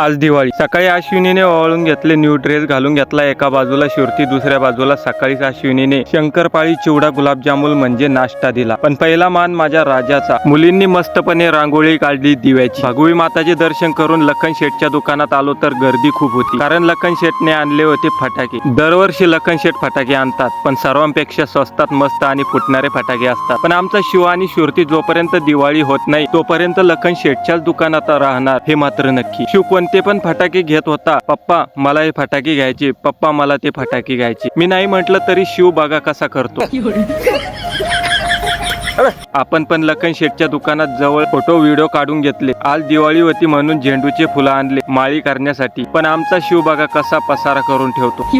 आज दिवाळी. सकाळी अश्विनीने ओवाळून घेतले न्यू ड्रेस घालून घेतला एका बाजूला शिरती दुसऱ्या बाजूला सकाळीच अश्विनीने. शंकरपाळी चिवडा गुलाबजामुन म्हणजे नाश्ता दिला. पण पहिला मान माझ्या राजाचा. मुलींनी मस्तपणे रांगोळी काढली दिव्याची. भगवी माताचे दर्शन करून लखन शेठच्या दुकानात आलो तर गर्दी खूप होती. कारण लखन शेठने आणले होते फटाके. दरवर्षी लखन शेठ फटाके आणतात पण सर्वांपेक्षा स्वस्तात मस्त आणि फुटणारे फटाके असतात. पण आमचा शिव आणि शिवती जोपर्यंत दिवाळी होत नाही तोपर्यंत लखन शेठच्याच दुकानात राहणार हे मात्र नक्की. शिव ते पण फटाके घेत होता. पप्पा मला हे फटाके घ्यायचे. पप्पा मला ते फटाके घ्यायचे. मी नाही म्हटलं तरी शिव बागा कसा करतो. आपण पण लखन शेठच्या दुकानात जवळ फोटो व्हिडिओ काढून घेतले. आज दिवाळी होती म्हणून झेंडूचे फुलं आणले माळी करण्यासाठी. पण आमचा शिव बागा कसा पसारा करून ठेवतो?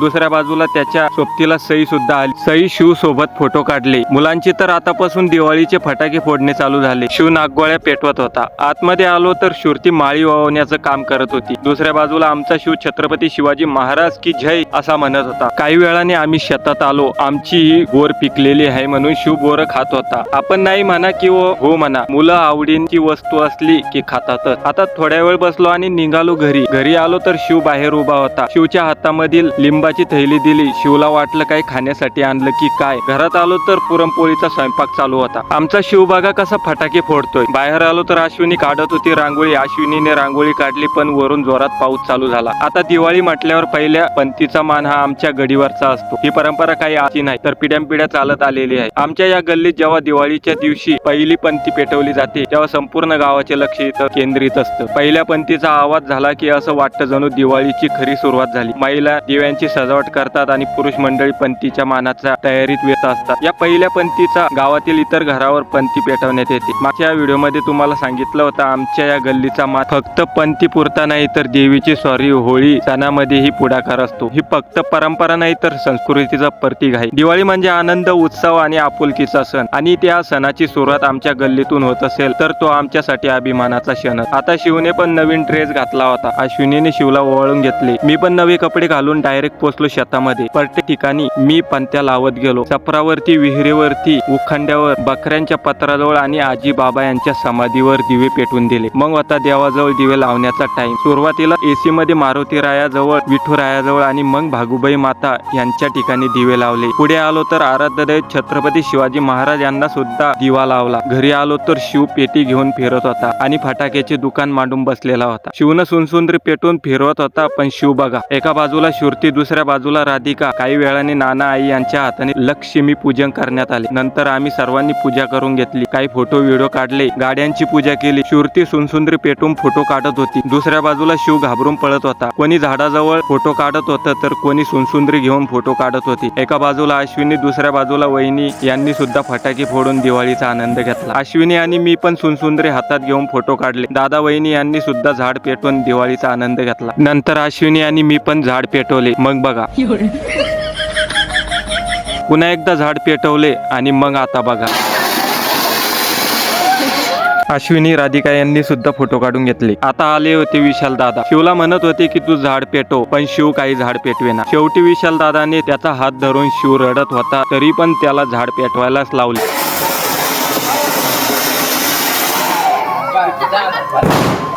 दुसऱ्या बाजूला त्याच्या सोबतीला सई सुद्धा आली. सई शिव सोबत फोटो काढले. मुलांची तर आतापासून दिवाळीचे फटाके फोडणे चालू झाले. शिव नागगोळ्या पेटवत होता. आतमध्ये आलो तर शुरती माळी वावण्याचं काम करत होती. दुसऱ्या बाजूला आमचा शिव छत्रपती शिवाजी महाराज की जय असा म्हणत होता. काही वेळाने आम्ही शेतात आलो. आमची ही बोर पिकलेली आहे म्हणून शिव बोर खात होता. आपण नाही म्हणा की हो म्हणा. मुलं आवडींची वस्तू असली की खातातच. आता थोड्या वेळ बसलो आणि निघालो घरी. घरी आलो तर शिव बाहेर उभा होता. शिवच्या हातामधील लिंबाची थैली दिली. शिवला वाटलं काय खाण्यासाठी आणलं की काय? घरात आलो तर पुरणपोळीचा स्वयंपाक चालू होता. आमचा शिवबागा कसा फटाके फोडतोय? बाहेर आलो तर अश्विनी काढत होती रांगोळी. अश्विनीने रांगोळी काढली पण वरून जोरात पाऊस चालू झाला. आता दिवाळी म्हटल्यावर पहिल्या पंथीचा मान हा आमच्या गडीवरचा असतो. ही परंपरा काही आजची नाही तर पिढ्यानपिढ्या चालत आलेली आहे. आमच्या या गल्लीत जेव्हा दिवाळीच्या दिवशी पहिली पंथी पेटवली जाते तेव्हा संपूर्ण गावाचे लक्ष इथं केंद्रित असतं. पहिल्या पंथीचा आवाज झाला की असं वाटतं जणू दिवाळीची खरी सुरुवात झाली. महिला दिव्यांची सजावट करतात आणि पुरुष मंडळी पंथीच्या मानाच्या तयारीत व्यस्त असतात. या पहिल्या पंथीचा गावातील इतर घरावर पंथी पेटवण्यात येते. मागच्या व्हिडिओमध्ये तुम्हाला सांगितलं होतं आमच्या या गल्लीचा मात फक्त पंथी पुरता नाही तर देवीची सॉरी होळी सणामध्येही पुढाकार असतो. ही फक्त परंपरा नाही तर संस्कृतीचा प्रतीक आहे. दिवाळी म्हणजे आनंद उत्सव आणि आपुलकीचा सण. आणि त्या सणाची सुरुवात आमच्या गल्लीतून होत असेल तर तो आमच्यासाठी अभिमानाचा क्षण. आता शिवने पण नवीन ड्रेस घातला होता. अश्विनीने शिवला ओवाळून घेतले. मी पण नवे कपडे घालून डायरेक्ट पोचलो शेतामध्ये. प्रत्येक ठिकाणी मी पंत्या लावत गेलो. सपरावरती विहिरीवरती उखंड्यावर बकऱ्यांच्या पत्राजवळ आणि आजी बाबा यांच्या समाधीवर दिवे पेटून दिले. मग आता देवाजवळ दिवे लावण्याचा टाइम सुरुवातीला एसी मध्ये मारुती रायाजवळ विठू रायाजवळ आणि मग भागुबाई माता यांच्या ठिकाणी दिवे लावले. पुढे आलो तर आराध्य छत्रपती शिवाजी महाराज यांना सुद्धा दिवा लावला. घरी आलो तर शिव पेटी घेऊन फिरत होता आणि फटाक्याचे दुकान मांडून बसलेला होता. शिवनं सुनसुंदरी पेटून फिरवत होता पण शिव बघा एका बाजूला शुरती दुसऱ्या बाजूला राधिका. काही वेळाने नाना आई यांच्या हाताने लक्ष्मी पूजन करण्यात आले. नंतर आम्ही सर्वांनी पूजा करून घेतली. काही फोटो व्हिडिओ काढले. गाड्यांची पूजा केली. शुरती सुनसुंदरी पेटून फोटो काढत होती. दुसऱ्या बाजूला शिव घाबरून पळत होता. कोणी झाडाजवळ फोटो काढत होतं तर कोणी सुनसुंदरी घेऊन फोटो काढत होती. एका बाजूला अश्विनी दुसऱ्या बाजूला वहिनी. यांनी सुद्धा फटाके फोडून दिवाळीचा आनंद घेतला. अश्विनी आणि मी पण सुनसुंदरी हातात घेऊन फोटो काढले. दादा वहिनी यांनी सुद्धा झाड पेटवून दिवाळीचा आनंद घेतला. नंतर अश्विनी आणि मी पण झाड पेटवले. मग बघा. पुन्हा एकदा झाड पेटवले आणि मग आता बघा. अश्विनी राधिका यांनी सुद्धा फोटो काढून घेतले. आता आले होते विशाल दादा. शिवला म्हणत होते की तू झाड पेटव पण शिव काही झाड पेटवेना. शेवटी विशाल दादाने त्याचा हात धरून शिव रडत होता तरी पण त्याला झाड पेटवायलाच लावले.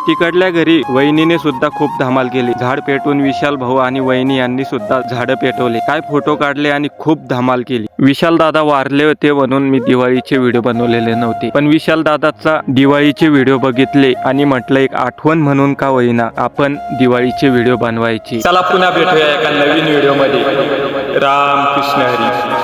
तिकडल्या घरी वहिनीने सुद्धा खूप धमाल केली. झाड पेटून विशाल भाऊ आणि वहिनी यांनी सुद्धा झाडं पेटवले. काय फोटो काढले आणि खूप धमाल केली. विशाल दादा वारले होते म्हणून मी दिवाळीचे व्हिडिओ बनवलेले नव्हते. पण विशाल दादाचा दिवाळीचे व्हिडिओ बघितले आणि म्हटलं एक आठवण म्हणून का होईना आपण दिवाळीचे व्हिडिओ बनवायची. चला पुन्हा भेटूया एका नवीन व्हिडिओमध्ये राम कृष्ण हरी.